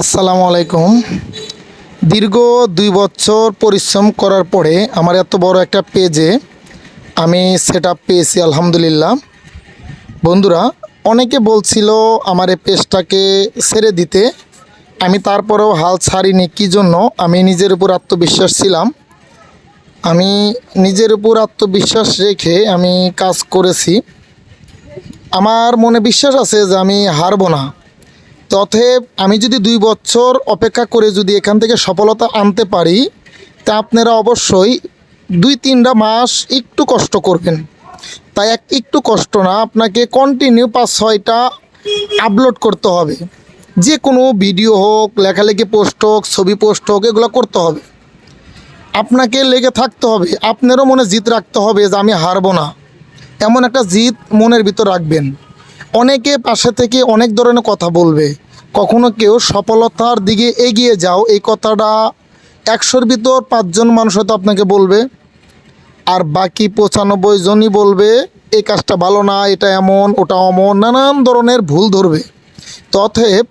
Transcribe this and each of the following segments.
আসসালামু আলাইকুম। দীর্ঘ দুই বছর পরিশ্রম করার পরে আমার এত বড় একটা পেজে আমি সেট পেয়েছি, আলহামদুলিল্লাহ। বন্ধুরা, অনেকে বলছিল আমার এই পেজটাকে ছেড়ে দিতে। আমি তারপরেও হাল ছাড়িনি, কী জন্য? আমি নিজের উপর আত্মবিশ্বাস ছিলাম। আমি নিজের উপর আত্মবিশ্বাস রেখে আমি কাজ করেছি। আমার মনে বিশ্বাস আছে যে আমি হারবো না। তথেব আমি যদি দুই বছর অপেক্ষা করে যদি এখান থেকে সফলতা আনতে পারি, তা আপনারা অবশ্যই দুই তিনটা মাস একটু কষ্ট করবেন। তাই এক একটু কষ্ট না, আপনাকে কন্টিনিউ পাঁচ ছয়টা আপলোড করতে হবে। যে কোনো ভিডিও হোক, লেখালেখি পোস্ট হোক, ছবি পোস্ট হোক, এগুলো করতে হবে। আপনাকে লেগে থাকতে হবে, আপনারও মনে জিত রাখতে হবে যে আমি হারবো না। এমন একটা জিত মনের ভিতর রাখবেন। অনেকে পাশে থেকে অনেক ধরনের কথা বলবে। কখনো কেউ সফলতার দিকে এগিয়ে যাও, এই কথাটা একশোর ভিতর পাঁচজন মানুষ হয়তো আপনাকে বলবে। আর বাকি পঁচানব্বই জনই বলবে, এই কাজটা ভালো না, এটা এমন, ওটা অমন, নানান ধরনের ভুল ধরবে। তথেব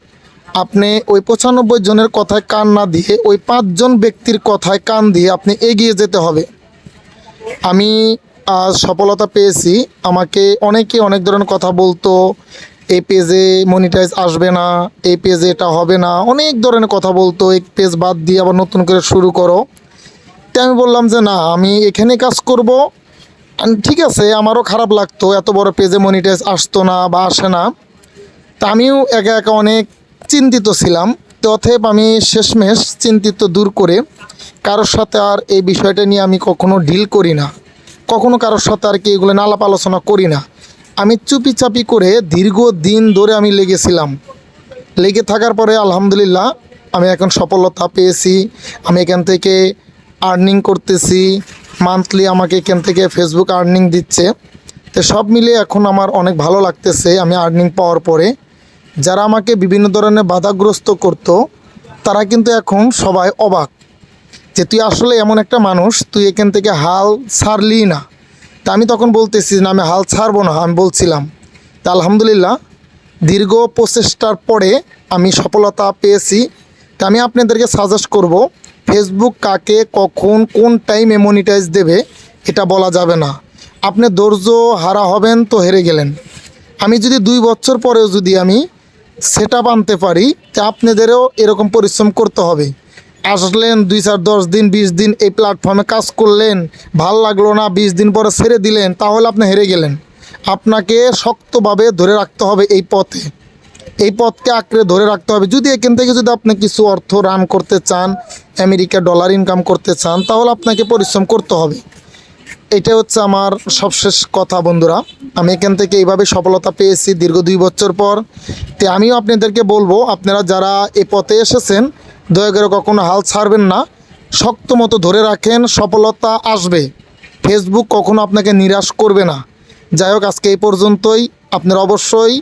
আপনি ওই পঁচানব্বই জনের কথায় কান না দিয়ে, ওই পাঁচজন ব্যক্তির কথায় কান দিয়ে আপনি এগিয়ে যেতে হবে। আমি সফলতা পেয়েছি। আমাকে অনেকে অনেক ধরনের কথা বলতো, এই পেজে মনিটাইজ আসবে না, এই পেজে এটা হবে না। অনেক ধরনের কথা বলতো, এই পেজ বাদ দিয়ে আবার নতুন করে শুরু করো। তাই আমি বললাম যে, না, আমি এখানে কাজ করব। ঠিক আছে, আমারও খারাপ লাগতো, এত বড় পেজে মনিটাইজ আসতো না বা আসে না। তা আমিও একা একা অনেক চিন্তিত ছিলাম। তো অতএব আমি শেষমেশ চিন্তিত দূর করে কারোর সাথে আর এই বিষয়টা নিয়ে আমি কখনো ডিল করি না। কখনো কারোর সাথে আর কি এগুলো নালাপ আলোচনা করি না। আমি চুপি চাপি করে দীর্ঘ দিন ধরে আমি লেগেছিলাম। লেগে থাকার পরে আলহামদুলিল্লাহ আমি এখন সফলতা পেয়েছি। আমি এখান থেকে আর্নিং করতেছি। মান্থলি আমাকে এখান থেকে ফেসবুক আর্নিং দিচ্ছে। তো সব মিলিয়ে এখন আমার অনেক ভালো লাগতেছে আমি আর্নিং পাওয়ার পরে। যারা আমাকে বিভিন্ন ধরনের বাধাগ্রস্ত করতো, তারা কিন্তু এখন সবাই অবাক। যে তুই আসলে এমন একটা মানুষ, তুই এখান থেকে হাল ছাড়লি না। তা আমি তখন বলতেছি না, আমি হাল ছাড়বো না, আমি বলছিলাম। তা আলহামদুলিল্লাহ, দীর্ঘ প্রচেষ্টার পরে আমি সফলতা পেয়েছি। তা আমি আপনাদেরকে সাজেস্ট করব ফেসবুক কাকে কখন, কোন টাইমে মনিটাইজ দেবে, এটা বলা যাবে না। আপনি ধৈর্য হারা হবেন তো হেরে গেলেন। আমি যদি দুই বছর পরেও যদি আমি সেট আনতে পারি, তা আপনাদেরও এরকম পরিশ্রম করতে হবে। আসলেন, দুই চার দশ দিন, বিশ দিন এই প্ল্যাটফর্মে কাজ করলেন, ভালো লাগল না, বিশ দিন পরে ছেড়ে দিলেন, তাহলে আপনি হেরে গেলেন। আপনাকে শক্তভাবে ধরে রাখতে হবে এই পথে। এই পথকে আঁকড়ে ধরে রাখতে হবে। যদি এখান থেকে যদি আপনি কিছু অর্থ রান করতে চান, আমেরিকা ডলার ইনকাম করতে চান, তাহলে আপনাকে পরিশ্রম করতে হবে। এটা হচ্ছে আমার সবশেষ কথা, বন্ধুরা। আমি এখান থেকে এইভাবে সফলতা পেয়েছি দীর্ঘ দুই বছর পর। তো আমিও আপনাদেরকে বলব, আপনারা যারা এই পথে এসেছেন দয়া করে কখনো হাল ছাড়বেন না। শক্ত মতো ধরে রাখেন, সফলতা আসবে। ফেসবুক কখনো আপনাকে নিরাশ করবে না। যাই হোক, আজকে এই পর্যন্তই। আপনারা অবশ্যই